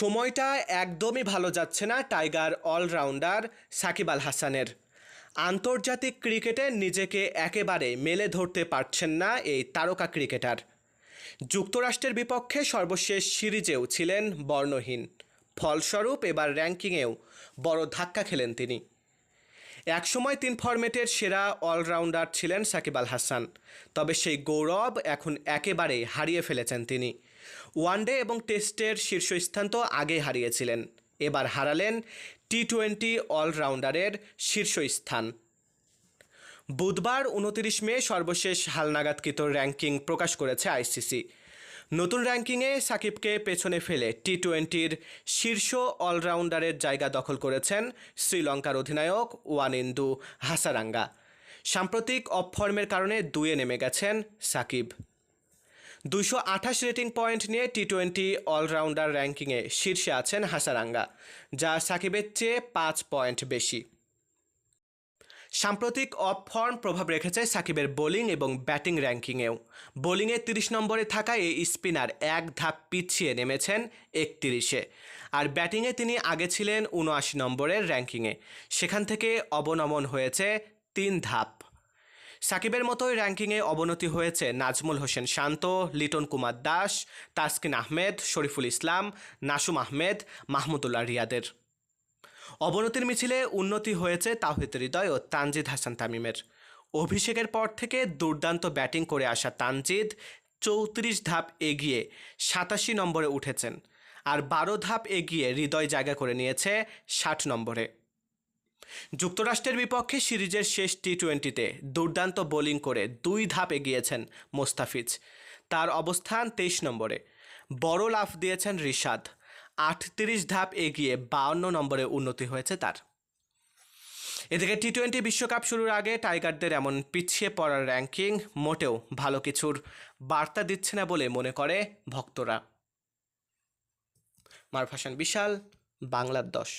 সময়টা একদমই ভালো যাচ্ছে না টাইগার অলরাউন্ডার সাকিব আল হাসানের। আন্তর্জাতিক ক্রিকেটে নিজেকে একেবারে মেলে ধরতে পারছেন না এই তারকা ক্রিকেটার। যুক্তরাষ্ট্রের বিপক্ষে সর্বশেষ সিরিজেও ছিলেন বর্ণহীন। ফলস্বরূপ এবার র্যাঙ্কিংয়েও বড় ধাক্কা খেলেন তিনি। একসময় তিন ফরম্যাটের সেরা অলরাউন্ডার ছিলেন সাকিব আল হাসান, তবে সেই গৌরব এখন একেবারে হারিয়ে ফেলেছেন তিনি। ওয়ানডে এবং টেস্টের শীর্ষস্থান তো আগে হারিয়েছিলেন, এবার হারালেন টি টোয়েন্টি অলরাউন্ডারের শীর্ষস্থান। বুধবার উনতিরিশ মে সর্বশেষ হালনাগাদকৃত র্যাঙ্কিং প্রকাশ করেছে আইসিসি। নতুন র্যাঙ্কিংয়ে সাকিবকে পেছনে ফেলে টি টোয়েন্টির শীর্ষ অলরাউন্ডারের জায়গা দখল করেছেন শ্রীলঙ্কার অধিনায়ক ওয়ানিন্দু হাসারাঙ্গা। সাম্প্রতিক অফ ফর্মের কারণে দুয়ে নেমে গেছেন সাকিব। দুশো আঠাশ রেটিং পয়েন্ট নিয়ে টি টোয়েন্টি অলরাউন্ডার র্যাঙ্কিংয়ে শীর্ষে আছেন হাসারাঙ্গা, যা সাকিবের চেয়ে পাঁচ পয়েন্ট বেশি। সাম্প্রতিক অফ ফর্ম প্রভাব রেখেছে সাকিবের বোলিং এবং ব্যাটিং র্যাঙ্কিংয়েও। বোলিংয়ে তিরিশ নম্বরে থাকা এই স্পিনার এক ধাপ পিছিয়ে নেমেছেন একতিরিশে। আর ব্যাটিংয়ে তিনি আগে ছিলেন উনআশি নম্বরের র্যাঙ্কিংয়ে। সেখান থেকে অবনমন হয়েছে তিন ধাপ। সাকিবের মতোই র্যাঙ্কিংয়ে অবনতি হয়েছে নাজমুল হোসেন শান্ত, লিটন কুমার দাস, তাসকিন আহমেদ, শরীফুল ইসলাম, নাসুম আহমেদ, মাহমুদুল্লাহ রিয়াদের। অবনতির মিছিলে উন্নতি হয়েছে তাওহিদ হৃদয় ও তানজিদ হাসান তামিমের। অভিষেকের পর থেকে দুর্দান্ত ব্যাটিং করে আসা তানজিদ চৌত্রিশ ধাপ এগিয়ে সাতাশি নম্বরে উঠেছেন আর বারো ধাপ এগিয়ে হৃদয় জায়গা করে নিয়েছে ষাট নম্বরে। যুক্তরাষ্ট্রের বিপক্ষে সিরিজের শেষ টি টোয়েন্টিতে দুর্দান্ত বোলিং করে দুই ধাপ এগিয়েছেন মোস্তাফিজ। তার অবস্থান তেইশ নম্বরে। বড় লাফ দিয়েছেন রিশাদ। আটত্রিশ ধাপ এগিয়ে বাউন্ন নম্বরে উন্নতি হয়েছে তার। এদিকে টি টোয়েন্টি বিশ্বকাপ শুরুর আগে টাইগারদের এমন পিছিয়ে পড়ার র্যাঙ্কিং মোটেও ভালো কিছুর বার্তা দিচ্ছে না বলে মনে করে ভক্তরা। মারফাসান বিশাল, বাংলার দশ।